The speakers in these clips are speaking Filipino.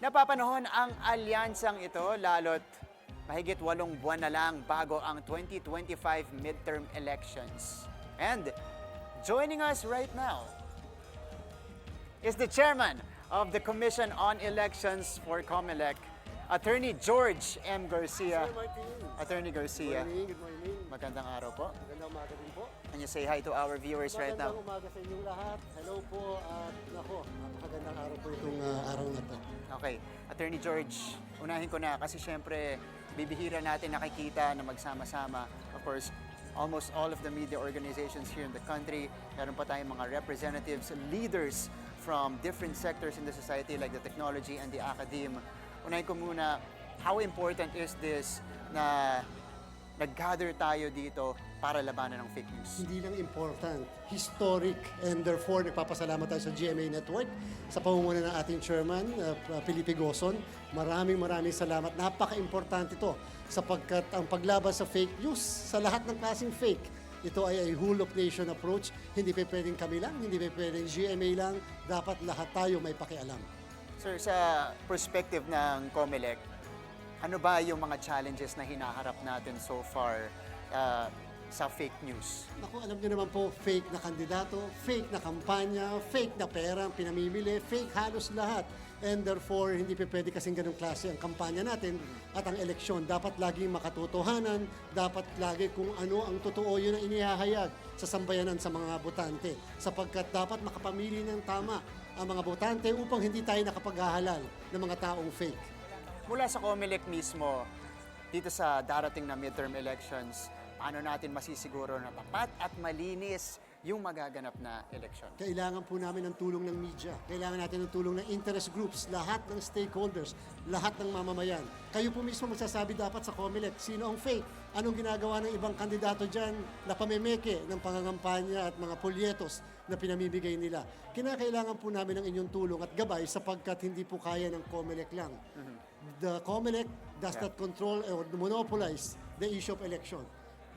Napapanahon ang alyansang ito lalo't mahigit walong buwan na lang bago ang 2025 midterm elections. And joining us right now is the chairman of the Commission on Elections for COMELEC, Attorney George M. Garcia. Sir. Attorney Garcia, Good morning, good morning. magandang araw po. Magandang umaga din po. Can you say hi to our viewers right now? Magandang umaga sa inyong lahat. Hello po at nako, napakagandang araw po itong ah, araw na to. Okay, Attorney George, unahin ko na kasi syempre bibihira natin nakikita na magsama-sama. Of course, almost all of the media organizations here in the country, meron pa tayong mga representatives, leaders from different sectors in the society like the technology and the academe. Unahin ko muna, how important is this na nag-gather tayo dito para labanan ng fake news? Hindi lang important, historic, and therefore nagpapasalamat tayo sa GMA Network sa pamumuno ng ating chairman, uh, Felipe Goson. Maraming maraming salamat. Napaka-importante ito sapagkat ang paglaban sa fake news, sa lahat ng klaseng fake, ito ay a whole of nation approach. Hindi pa pwedeng kami lang, hindi pa pwedeng GMA lang. Dapat lahat tayo may pakialam. Sir, sa perspective ng COMELEC, ano ba yung mga challenges na hinaharap natin so far uh, sa fake news? Naku, alam niyo naman po, fake na kandidato, fake na kampanya, fake na pera ang pinamimili, fake halos lahat. And therefore, hindi pa pwede kasing ganong klase ang kampanya natin at ang eleksyon. Dapat laging makatotohanan, dapat lagi kung ano ang totoo yun ang inihahayag sa sambayanan sa mga botante. Sapagkat dapat makapamili ng tama ang mga botante upang hindi tayo nakapaghahalal ng mga taong fake. Mula sa COMELEC mismo, dito sa darating na midterm elections, paano natin masisiguro na tapat at malinis yung magaganap na eleksyon? Kailangan po namin ng tulong ng media. Kailangan natin ng tulong ng interest groups, lahat ng stakeholders, lahat ng mamamayan. Kayo po mismo magsasabi dapat sa COMELEC, sino ang fake? Anong ginagawa ng ibang kandidato dyan na pamemeke ng pangangampanya at mga polyetos na pinamibigay nila. Kinakailangan po namin ng inyong tulong at gabay sapagkat hindi po kaya ng COMELEC lang. The COMELEC does not control or monopolize the issue of election.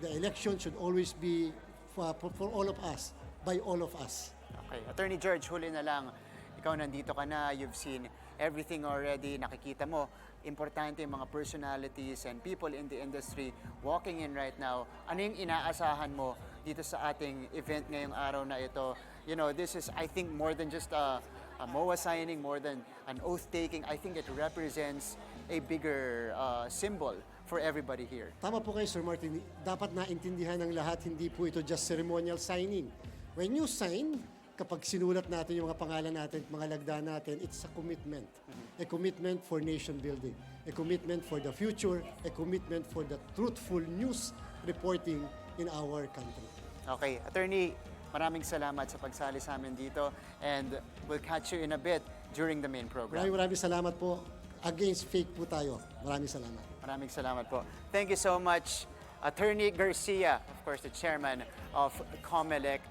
The election should always be for, for all of us, by all of us. Okay, Attorney George, huli na lang. Ikaw nandito ka na, you've seen everything already, nakikita mo, importante yung mga personalities and people in the industry walking in right now. Ano yung inaasahan mo dito sa ating event ngayong araw na ito? You know, this is, I think, more than just a, a MOA signing, more than an oath-taking. I think it represents a bigger uh, symbol for everybody here. Tama po kayo, Sir Martin. Dapat naintindihan ng lahat, hindi po ito just ceremonial signing. When you sign, kapag sinulat natin yung mga pangalan natin, mga lagda natin, it's a commitment. A commitment for nation building. A commitment for the future. A commitment for the truthful news reporting in our country. Okay, attorney, maraming salamat sa pagsali sa amin dito and we'll catch you in a bit during the main program. Maraming maraming salamat po. Against fake po tayo. Maraming salamat. Maraming salamat po. Thank you so much, Attorney Garcia, of course, the chairman of COMELEC.